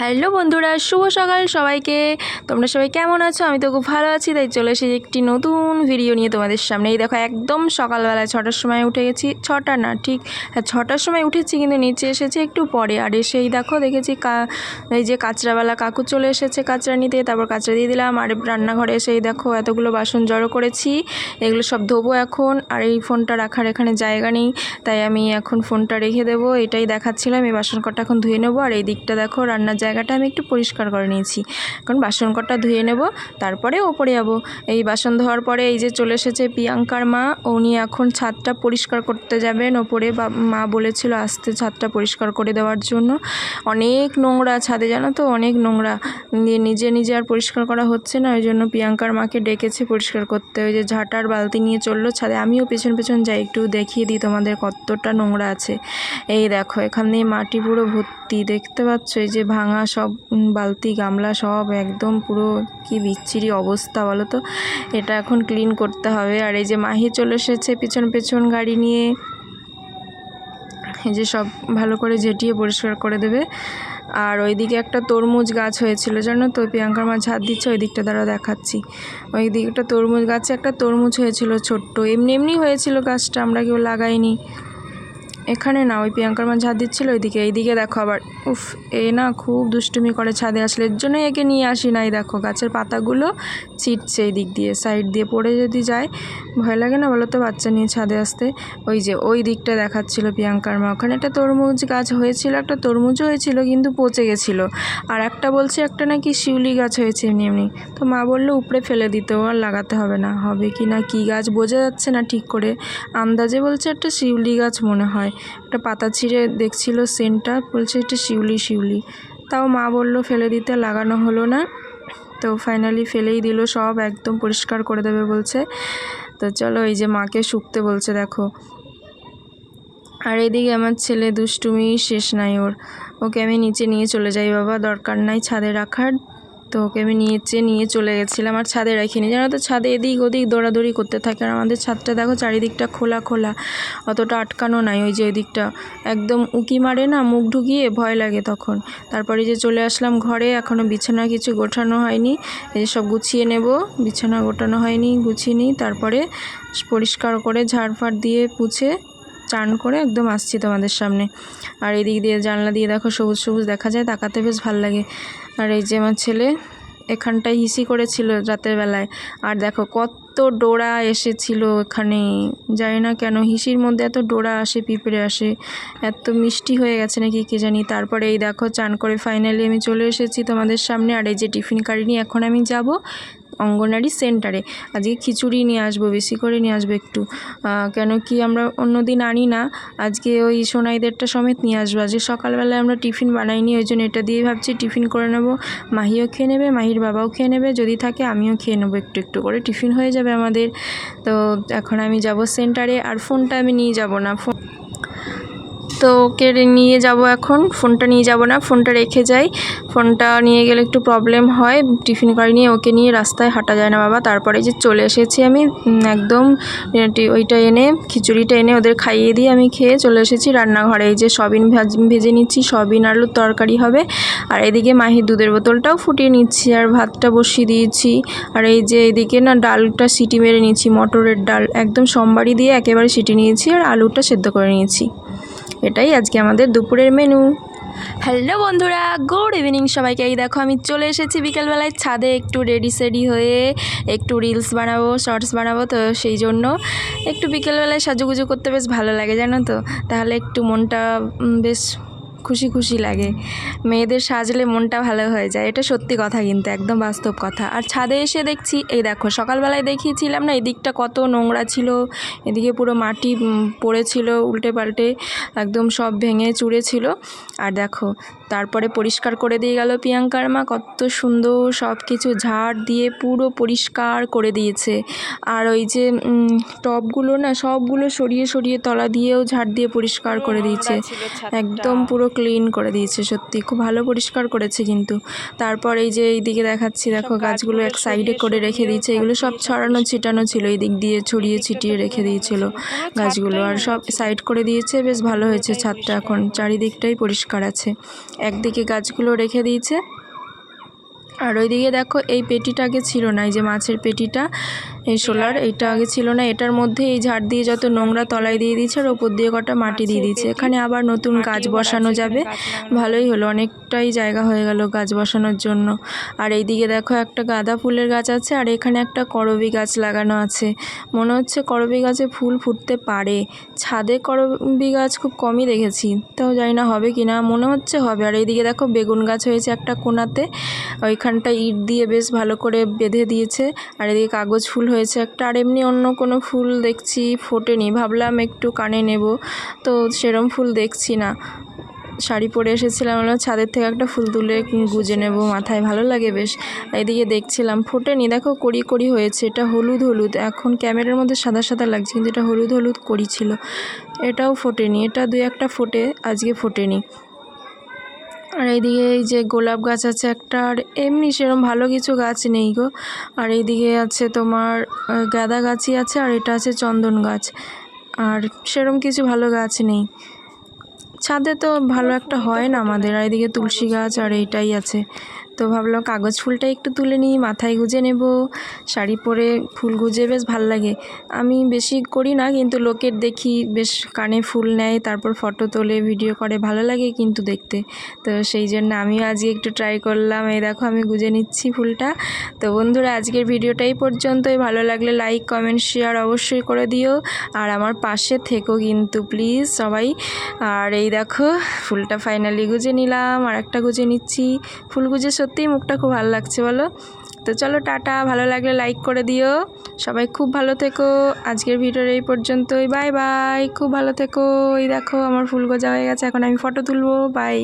Hello বন্ধুরা, শুভ সকাল সবাইকে। তোমরা সবাই কেমন আছো? আমি তো খুব ভালো আছি, তাই চলে এসেছি একটি নতুন ভিডিও নিয়ে তোমাদের সামনে। এই দেখো, একদম সকালবেলায় ছটার সময় উঠে গেছি। ছটা না, ঠিক হ্যাঁ ছটার সময় উঠেছি, কিন্তু নিচে এসেছি একটু পরে। আর এসেই দেখো, দেখেছি কা, এই যে কাঁচরাওয়ালা কাকু চলে এসেছে কাঁচরা নিতে, তারপর কাঁচরা দিয়ে দিলাম। আর রান্নাঘরে এসেই দেখো, এতগুলো বাসন জড়ো করেছি। এগুলো সব ধোবো এখন, আর এই ফোনটা রাখার এখানে জায়গা নেই। তাই আমি এখন ফোনটা রেখে দেবো, এটাই দেখাচ্ছিলাম। এই বাসন কটা এখন ধুয়ে নেব। আর এই দিকটা দেখো, রান্নার জায়গাটা আমি একটু পরিষ্কার করে নিয়েছি। কারণ বাসন কটা ধুয়ে নেব, তারপরে ওপরে যাব। এই বাসন ধোয়ার পরে এই যে চলে এসেছে প্রিয়াঙ্কার মা, উনি এখন ছাদটা পরিষ্কার করতে যাবেন। ওপরে মা বলেছিল আসতে ছাদটা পরিষ্কার করে দেওয়ার জন্য। অনেক নোংরা ছাদে, জানো তো? অনেক নোংরা। নিজে নিজে আর পরিষ্কার করা হচ্ছে না। ওই জন্য প্রিয়াঙ্কার মাকে ডেকেছে পরিষ্কার করতে। ওই যে ঝাঁটার বালতি নিয়ে চলল ছাদে। আমিও পেছন পেছন যাই, একটু দেখিয়ে দিই তোমাদের কতটা নোংরা আছে। এই দেখো, এখানে মাটি পুরো ভর্তি। দেখতে পাচ্ছ? এই যে ভাঙা সব বালতি, গামলা সব একদম পুরো কি বিচ্ছিরি অবস্থা বলো তো? এটা এখন ক্লিন করতে হবে। আর এই যে মাহি চলে এসেছে পেছন পেছন গাড়ি নিয়ে। এই যে সব ভালো করে ঝেঁটিয়ে পরিষ্কার করে দেবে। আর ওইদিকে একটা তরমুজ গাছ হয়েছিল, জানো তো? প্রিয়াঙ্কার মা ঝাঁত দিচ্ছে, ওই দিকটা দ্বারা দেখাচ্ছি। ওই দিকে একটা তরমুজ গাছে একটা তরমুজ হয়েছিল ছোট্ট। এমনি এমনি হয়েছিল গাছটা, আমরা কেউ লাগাইনি। এখানে না, ওই প্রিয়াঙ্কার মা ঝাঁত দিচ্ছিল, ওইদিকে, এইদিকে দেখো আবার। উফ, এ না খুব দুষ্টুমি করে ছাদে আসলে, এর জন্যই একে নিয়ে আসি নাই, দেখো। গাছের পাতাগুলো ছিটছে এই দিক দিয়ে, সাইড দিয়ে পড়ে যদি যায়, ভয় লাগে না বলো তো বাচ্চা নিয়ে ছাদে আসতে? ওই যে, ওই দিকটা দেখাচ্ছিল প্রিয়াঙ্কার মা। ওখানে একটা তরমুজ গাছ হয়েছিল, একটা তরমুজও হয়েছিল, কিন্তু পচে গেছিল। আর একটা বলছে, একটা নাকি শিউলি গাছ হয়েছে এমনি এমনি। তো মা বলল, উপড়ে ফেলে দিতে আর লাগাতে হবে না। হবে কি না, কী গাছ বোঝা যাচ্ছে না ঠিক করে। আন্দাজে বলছে, একটা শিউলি গাছ মনে হয়। একটা পাতা ছিঁড়ে দেখছিল সেন্টটা, বলছে, এটা শিউলি শিউলি। তাও মা বলল, ফেলে দিতে, লাগানো হলো না। তো ফাইনালি ফেলেই দিল সব, একদম পরিষ্কার করে দেবে বলছে। তো চলো, এই যে মাকে শুকতে বলছে, দেখো। আর এদিকে আমার ছেলে দুষ্টুমি শেষ নাই ওর। ওকে আমি নিচে নিয়ে চলে যাই বাবা, দরকার নাই ছাদে রাখার। তো ওকে আমি নিচে নিয়ে চলে গেছিলাম, আর ছাদে রাখিনি। জানো তো, ছাদে এদিক ওদিক দৌড়াদৌড়ি করতে থাকে, আর আমাদের ছাদটা দেখো চারিদিকটা খোলা খোলা, অতটা আটকানো নাই ওই যে ওই দিকটা একদম উকি মারে না, মুখ ঢুকিয়ে ভয় লাগে তখন। তারপরে যে চলে আসলাম ঘরে এখনও বিছানা কিছু গোছানো হয়নি। এই যে সব গুছিয়ে নেব, বিছানা গোটানো হয়নি, গুছিয়ে নিই। তারপরে পরিষ্কার করে ঝাড়ফাড় দিয়ে পুছে, চান করে একদম আসছি তোমাদের সামনে। আর এদিক দিয়ে জানলা দিয়ে দেখো সবুজ সবুজ দেখা যায়, তাকাতে বেশ ভালো লাগে। আর এই যে আমার ছেলে, এখানটায় হিসি করেছিল রাতের বেলায়। আর দেখো কত ডোরা এসেছিল এখানে জানি না কেন হিসির মধ্যে এত ডোরা আসে, পিঁপড়ে আসে, এত মিষ্টি হয়ে গেছে নাকি কে জানি। তারপরে এই দেখো চান করে ফাইনালি আমি চলে এসেছি তোমাদের সামনে। আর এই যে টিফিন কারি নিয়ে এখন আমি যাব অঙ্গনারী সেন্টারে। আজকে খিচুড়ি নিয়ে আসব, বেশি করে নিয়ে আসব একটু। কেন কি আমরা অন্য দিন আনি না, আজকে ওই সোনাইদেরটা সমেত নিয়ে আসব। আজকে সকালবেলায় আমরা টিফিন বানাইনি, ওই জন্য এটা দিয়েই ভাবছি টিফিন করে নেব। মাহিও খেয়ে নেবে, মাহির বাবাও খেয়ে নেবে, যদি থাকে আমিও খেয়ে নেব। একটু একটু করে টিফিন হয়ে যাবে আমাদের। তো এখন আমি যাব সেন্টারে, আর ফোনটা আমি নিয়ে যাব না, ফোন তো ওকে নিয়ে যাব এখন। ফোনটা নিয়ে যাব না, ফোনটা রেখে যাই। ফোনটা নিয়ে গেলে একটু প্রবলেম হয়। টিফিন করে নিয়ে ওকে নিয়ে রাস্তায় হাঁটা যায় না বাবা। তারপরে যে চলে এসেছি আমি একদম ওইটা এনে, খিচুড়িটা এনে ওদের খাইয়ে দিয়ে আমি খেয়ে চলে এসেছি রান্নাঘরে। এই যে সবিন ভাজ, ভেজে নিচ্ছি, সবিন আলুর তরকারি হবে। আর এদিকে মাহির দুধের বোতলটাও ফুটিয়ে নিচ্ছি আর ভাতটা বসিয়ে দিয়েছি। আর এই যে এদিকে না ডালটা সিটি মেরে নিয়েছি, মটরের ডাল। একদম সোমবারই দিয়ে একেবারে সিটি নিয়েছি আর আলুটা সেদ্ধ করে নিয়েছি। এটাই আজকে আমাদের দুপুরের মেনু হ্যালো বন্ধুরা গুড ইভিনিং সবাইকে। এই দেখো, আমি চলে এসেছি বিকেলবেলায় ছাদে একটু রেডি সেডি হয়ে একটু রিলস বানাবো শর্টস বানাবো, তো সেই জন্য একটু বিকেলবেলায় সাজুগুজু করতে বেশ ভালো লাগে, জানো তো? তাহলে একটু মনটা বেশ খুশি খুশি লাগে। মেয়েদের সাজলে মনটা ভালো হয়ে যায়। এটা সত্যি কথা কিন্তু একদম বাস্তব কথা। আর ছাদে এসে দেখছি এই দেখো সকালবেলায় দেখিয়েছিলাম না এদিকটা কত নোংরা ছিল এদিকে পুরো মাটি পড়েছিল উল্টে পাল্টে একদম সব ভেঙে চুড়ে ছিল। আর দেখো তারপরে পরিষ্কার করে দিয়ে গেল প্রিয়াঙ্কার মা কত সুন্দর সব কিছু ঝাড় দিয়ে পুরো পরিষ্কার করে দিয়েছে। আর ওই যে উম, টবগুলো না সবগুলো সরিয়ে সরিয়ে তলা দিয়েও ঝাড় দিয়ে পরিষ্কার করে দিয়েছে। একদম পুরো ক্লিন করে দিয়েছে সত্যি। খুব ভালো পরিষ্কার করেছে কিন্তু। তারপর এই যে এইদিকে দেখাচ্ছি দেখো গাছগুলো এক সাইডে করে রেখে দিয়েছে। এগুলো সব ছড়ানো ছিটানো ছিল এই দিক দিয়ে ছড়িয়ে ছিটিয়ে রেখে দিয়েছিল গাছগুলো। আর সব সাইড করে দিয়েছে বেশ ভালো হয়েছে ছাদটা এখন। চারিদিকটাই পরিষ্কার আছে। একদিকে গাছগুলো রেখে দিয়েছে। আর ওইদিকে দেখো এই পেটিটা আগে ছিল না এই যে মাছের পেটিটা। এই সোলার এটা আগে ছিল না এটার মধ্যে এই ঝাড় দিয়ে যত নোংরা তলায় দিয়ে দিয়েছে আর ওপর দিয়ে কটা মাটি দিয়ে দিয়েছে। এখানে আবার নতুন গাছ বসানো যাবে। ভালোই হলো অনেকটাই জায়গা হয়ে গেল গাছ বসানোর জন্য। আর এইদিকে দেখো একটা গাঁদা ফুলের গাছ আছে আর এখানে একটা করবি গাছ লাগানো আছে। মনে হচ্ছে করবি গাছে ফুল ফুটতে পারে। ছাদে করবি গাছ খুব কমই দেখেছি তাও জানি না হবে কি না মনে হচ্ছে হবে। আর এইদিকে দেখো বেগুন গাছ হয়েছে একটা কোনাতে ওইখানটা ইট দিয়ে বেশ ভালো করে বেঁধে দিয়েছে। আর এদিকে কাগজ ফুল হয়েছে একটা, আর এমনি অন্য কোনো ফুল দেখছি, ফোটেনি। ভাবলাম একটু কানে নেব। তো সেরম ফুল দেখছি না। শাড়ি পরে এসেছিলাম, বললাম, ছাদের থেকে একটা ফুল তুলে গুজে নেব মাথায়। ভালো লাগে বেশ। এদিকে দেখছিলাম, ফোটেনি। দেখো, কড়ি কড়ি হয়েছে। এটা হলুদ হলুদ। এখন ক্যামেরার মধ্যে সাদা সাদা লাগছে, কিন্তু এটা হলুদ হলুদ কড়ি ছিল। এটাও ফোটেনি। এটা দুই একটা ফোটে, আজকে ফোটেনি। আর এইদিকে এই যে গোলাপ গাছ আছে একটা, আর এমনি সেরকম ভালো কিছু গাছ নেই গো। আর এইদিকে আছে তোমার গাঁদা গাছই আছে আর এটা আছে চন্দন গাছ। আর সেরম কিছু ভালো গাছ নেই। ছাদে তো ভালো একটা হয় না আমাদের, আর এদিকে তুলসী গাছ আর এইটাই আছে। তো ভাবলাম কাগজ ফুলটা একটু তুলে নিই, মাথায় গুজে নেব। শাড়ি পরে ফুল গুজে বেশ ভালো লাগে। আমি বেশি করি না, কিন্তু লোকের দেখি বেশ কানে ফুল নেয়, তারপর ফটো তোলে, ভিডিও করে, ভালো লাগে কিন্তু দেখতে। তো সেই জন্য আমিও আজকে একটু ট্রাই করলাম। এই দেখো আমি গুজে নিচ্ছি ফুলটা। তো বন্ধুরা, আজকের ভিডিওটাই পর্যন্তই। ভালো লাগলে লাইক কমেন্ট শেয়ার অবশ্যই করে দিও। আর আমার পাশে থেকো কিন্তু প্লিজ সবাই। আর এই দেখো, ফুলটা ফাইনালি গুজে নিলাম। আর একটা গুজে নিচ্ছি। ফুল গুজে সত্যিই মুখটা খুব ভালো লাগছে বলো। তো চলো টাটা, ভালো লাগলে লাইক করে দিও। সবাই খুব ভালো থেকো। আজকের ভিডিওর এই পর্যন্তই। বাই বাই খুব ভালো থেকো। এই দেখো আমার ফুল গোজা হয়ে গেছে। এখন আমি ফটো তুলবো। বাই